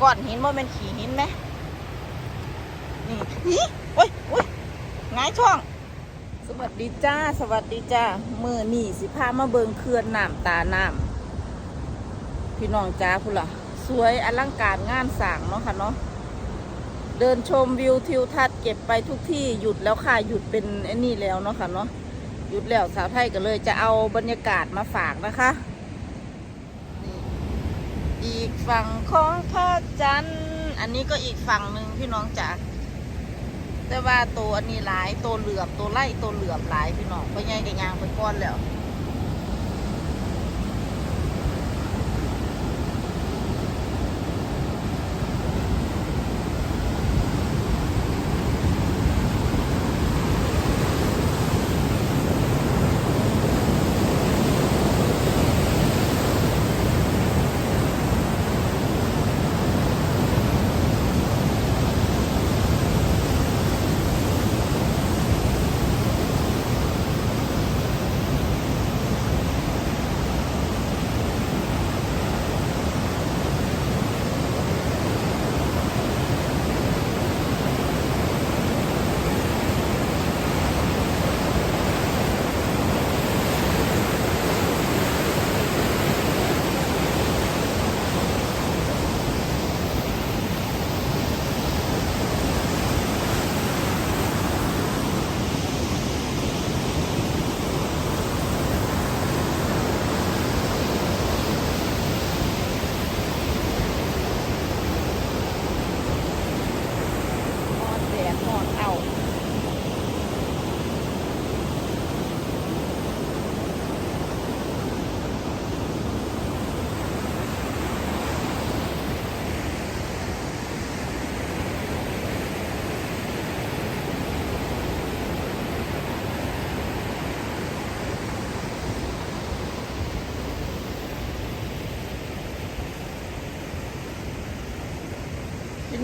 ก้อนหินว่าเป็นขี่หินไหมนี่หิโอ้ยโอ้ยงายช่อง สวัสดีจ้า สวัสดีจ้ามือนี่สิพามาเบิงเขื่อนน้ำตาน้ำพี่น้องจ้าพุ่นล่ะสวยอลังการงานสร้างเนาะค่ะเนาะเดินชมวิวทิวทัศน์เก็บไปทุกที่หยุดแล้วค่ะหยุดเป็นไอ้นี่แล้วเนาะค่ะเนาะหยุดแล้วสาวไทยก็เลยจะเอาบรรยากาศมาฝากนะคะ อีกฝั่งของพระจันทร์อันนี้ก็อีกฝั่งหนึ่งพี่น้องจ๋าแต่ว่าตัวอันนี้หลายตัวเหลือบตัวไล่ตัวเหลือบหลายพี่น้องเพราะไงกันยางไปก้อนแล้ว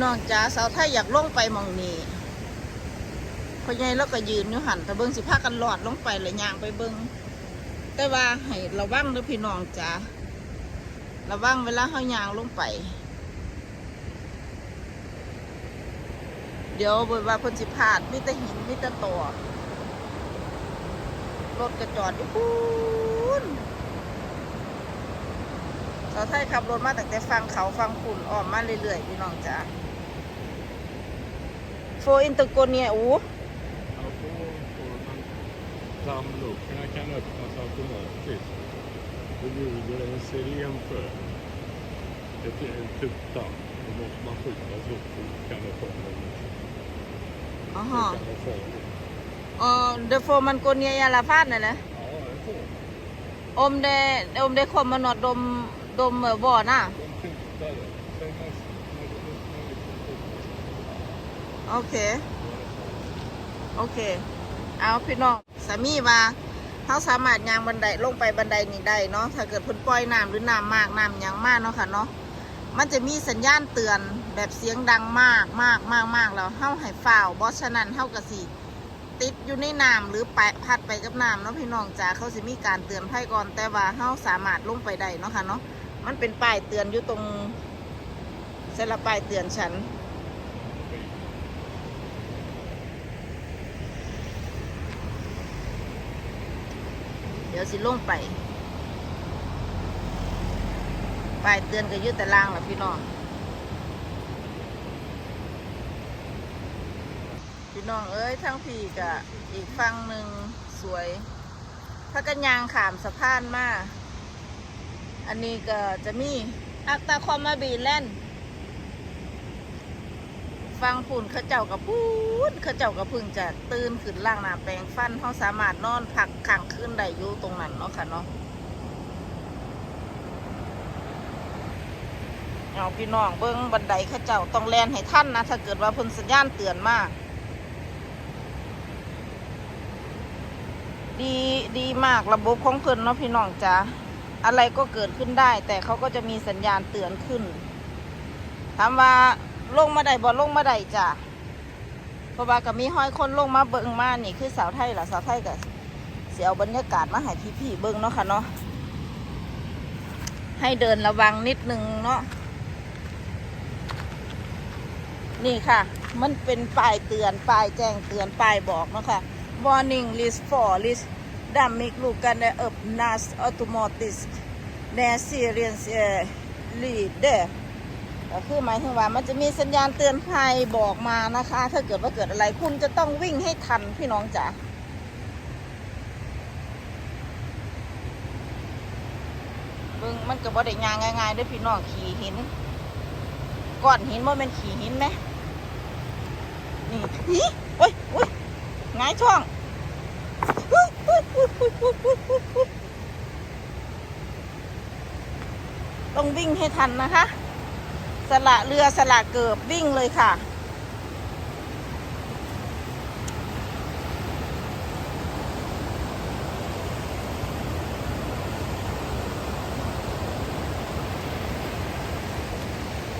น้องจ๋าสาวไทยอยากลงไปมองนี้พอใหญ่แล้วก็ยืนอยู่หันแต่เบิ้งสิพากันหลอดลงไปเลยยางไปเบิ้งแต่ว่าให้ระวังเด้อพี่น้องจ๋าระวังเวลาเฮายางลงไป เดี๋ยวบิดว่าเพิ่นสิพาดมีแต่หินมีแต่ตัวรถกระจอดอยู่พูนสาวไทยขับรถมาตั้งแต่ฟังเขาฟังขุนออกมาเรื่อยๆพี่น้องจ๋า โฟอินเตอร์โกเนียอู Ja, då får man fram luckorna kan öppnas automatiskt. Då ljuger en siren för ett, en tuta. Då måste man skjuta så fort kan det komma en. อ๋อ Det ฮะ kan vara farligt. อ๋อเดอะโฟมันโกเนียยาลาฟาดน่ะนะ Ja, det får อมเดอมเดคอมมานอดดมดมเอ่อบ่อน่ะ De tutar โอเค โอเค เอาพี่น้องสามีว่าเขาสามารถยางบันไดลงไปบันไดนี้ได้เนาะถ้าเกิดพิ่นปล่อยน้ำหรือน้ำมากน้ำยังมากเนาะค่ะเนาะมันจะมีสัญญาณเตือนแบบเสียงดังมากมากมากมากแล้วเฮาให้ฝ่าวเพราะฉะนั้นเฮากระสิติดอยู่ในน้ำหรือไปพัดไปกับน้ำเนาะพี่น้องจ๋าเขาสิมีการเตือนภัยก่อนแต่ว่าเฮาสามารถลงไปได้เนาะค่ะเนาะมันเป็นป้ายเตือนอยู่ตรงเสลป้ายเตือนฉัน เดี๋ยวสิลงไปป้ายเตือนก็ยึดแต่ล่างแหละพี่น้อง พี่น้องเอ้ยทั้งพี่กับอีกฝั่งหนึ่งสวยถ้ากันยางขามสะพานมา อันนี้ก็จะมีอักตาคอมมาบีแลนด์ ฟังฝุ่นเขาเจ้ากับพูดเขาเจ้ากับพึ่งจะตื่นขึ้นล่างหนาแปลงฟันเขาสามารถนอนพักขังขึ้นได้อยู่ตรงนั้นเนาะค่ะเนาะเอาพี่น้องเบิ้งบันไดเขาเจ้าต้องแลนให้ท่านนะ ถ้าเกิดว่าเพิ่นสัญญาณเตือนมาก ดีดีมากระบบของเพิ่นเนาะพี่น้องจ้าอะไรก็เกิดขึ้นได้ แต่เขาก็จะมีสัญญาณเตือนขึ้นถามว่า ลงมาได้บ่ลงมาได้จ้ะเพราะว่าก็มีห้อยคนลงมาเบิ่งมานี่คือสาวไทยล่ะสาวไทยก็เสียเอาบรรยากาศมาให้พี่ๆเบิ่งเนาะค่ะเนาะให้เดินระวังนิดนึงเนาะนี่ค่ะ มันเป็นป้ายเตือนป้ายแจ้งเตือนป้ายบอกเนาะค่ะ warning list for list ดัมมิกลูกกันในเอิบนัสอ ก็คือหมายถึงว่ามันจะมีสัญญาณเตือนภัยบอกมานะคะ ถ้าเกิดว่าเกิดอะไรคุณจะต้องวิ่งให้ทันพี่น้องจ๋าเบิ้งมันก็บ่ได้งานง่ายๆด้วยพี่น้องขี่หินก้อนหินว่ามันขี่หินไหมนี่ฮีโอ้ยโอ้ยง่ายช่องต้องวิ่งให้ทันนะคะ สละเรือสละเกิบวิ่งเลยค่ะ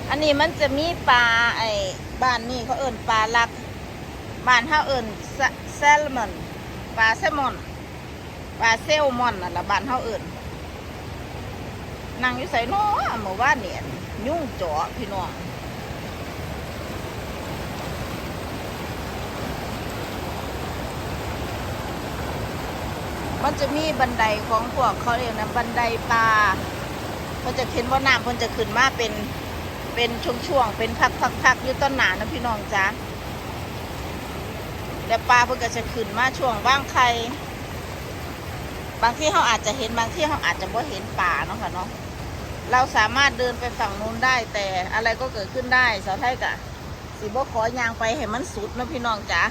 อันนี้มันจะมีปลาไอ้บ้านนี่เขาเอิ่นปลาลักบ้านเขาเอิ่นแซลมอนปลาแซลมอนปลาเซลมอนน่ะละบ้านเขาเอิ่นนั่งอยู่ใส่น้อเมื่อวานเนี่ย ยุ่งจาะพี่น้องมันจะมีบันไดของพวกเขาเรียกนะบันไดปลาเขาจะเห็นว่าน้ำมันจะขึ้นมาเป็นเป็นช่วงๆเป็นพักๆๆอยู่ต้นหนานะพี่น้องจ้าแต่ปลาเพิ่งก็จะขึ้นมาช่วงว่างไข่บางที่เขาอาจจะเห็นบางที่เขาอาจจะไม่เห็นป่าเนาะค่ะเนาะ เราสามารถเดินไปฝั่งนู้นได้ แต่อะไรก็เกิดขึ้นได้สาวไทยกะสีบ่ขอยางไปให้มันสุดนะพี่น้องจ้า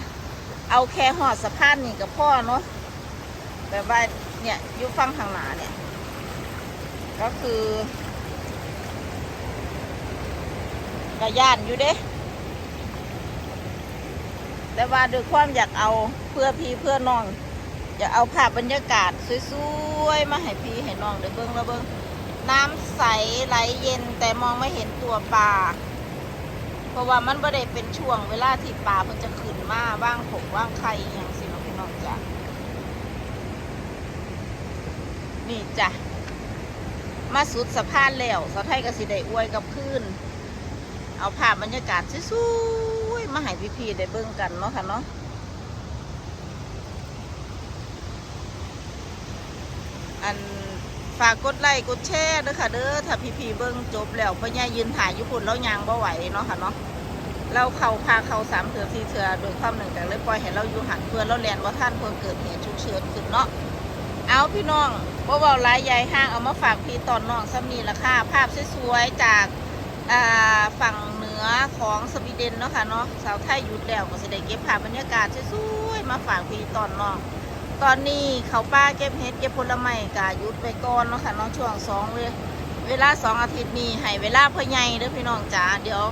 เอาแค่หอดสะพานนี่กับพ่อเนาะแบบว่าเนี่ยยู่ฟังทางหนาเนี่ย ก็คือกระย่านอยู่เด้แต่ว่าด้วยความอยากเอาเพื่อพี่เพื่อน้อง อยากเอาภาพบรรยากาศสวยๆมาให้พี่ให้น้องได้เบิ้งแล้วเบิ้ง น้ำใสไหลเย็นแต่มองไม่เห็นตัวปลาเพราะว่ามันไม่ได้เป็นช่วงเวลาที่ปลามันจะขึ้นมาว่างผงว่างไข่อย่างสิน้องพี่น้องจ้ะนี่จ้ะมาสุดสะพานแล้วสาไทยก็สิได้อวยกับพื้น เอาภาพบรรยากาศสวยๆมาให้พี่ๆได้เบิ่งกันเนาะค่ะเนาะอัน ฝากกดไลค์กดแชร์ด้วยค่ะเด้อถ้าพี่ๆเบิ่งจบแล้วพ่อใหญ่ยืนถ่ายอยู่พุ่นแล้วยางบ่ไหวเนาะค่ะเนาะเราเข้าพาเข้าสามเถื่อสี่เถื่อโดยความหนึ่งแต่เลยปล่อยให้เราอยู่หันเพื่อนเราแลนว่าท่านเพื่อเกิดเหตุฉุกเฉินขึ้นเนาะเอาพี่น้องบ่เบาหลายใหญ่ห้างเอามาฝากพี่ตอนน้องซ้ำนี่ละค่ะภาพสวยๆจากฝั่งเหนือของสวีเดนเนาะค่ะเนาะสาวไทยหยุดแล้วก็สิได้เก็บภาพบรรยากาศสวยๆมาฝากพี่ตอนน้อง ตอนนี้เขาป้าเก็บเห็ดเก็บผลไม้กาหยุดไปก่อนเนาะค่ะเนาะช่วงสองเลยเวลาสองอาทิตย์นี้ให้เวลาพ่อใหญ่เด้อพี่น้องจ๋าเดี๋ยว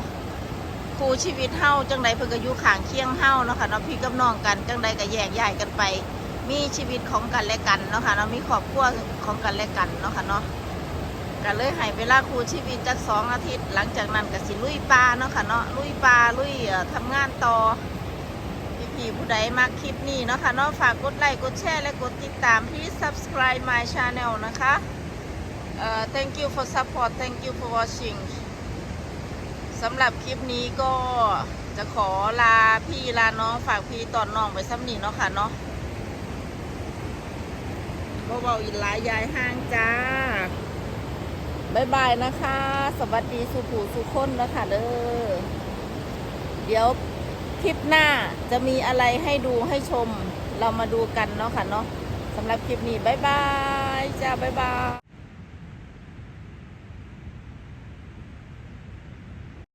ครูชีวิตเฮาจังใดเพิ่นก็อยู่ข้างเคียงเฮาเนาะค่ะเนาะพี่กับน้องกันจังใดก็แยกย้ายกันไป มีชีวิตของกันและกันเนาะค่ะเนาะมีครอบครัวของกันและกันเนาะค่ะเนาะก็เลยให้เวลาครูชีวิตจักสองอาทิตย์ หลังจากนั้นก็สิลุยปลาเนาะค่ะเนาะลุยปลาลุยเอ่อทำงานต่อ พี่ผู้ใดมาคลิปนี้เนาะค่ะเนาะฝากกดไลค์กดแชร์และกดติดตามที่ subscribe my channel นะคะเอ่อ thank you for support thank you for watching สำหรับคลิปนี้ก็จะขอลาพี่ลาน้องฝากพี่ตอนน้องไปซ้ำนี่เนาะค่ะเนาะก็เบาอีกหลายยายห้างจ้าบายบายนะคะ สวัสดีสุผูสุขคนนะคะเด้อเดี๋ยว คลิปหน้าจะมีอะไรให้ดูให้ชม เรามาดูกันเนาะค่ะเนาะสำหรับคลิปนี้ บ๊ายบาย จ้า บ๊ายบาย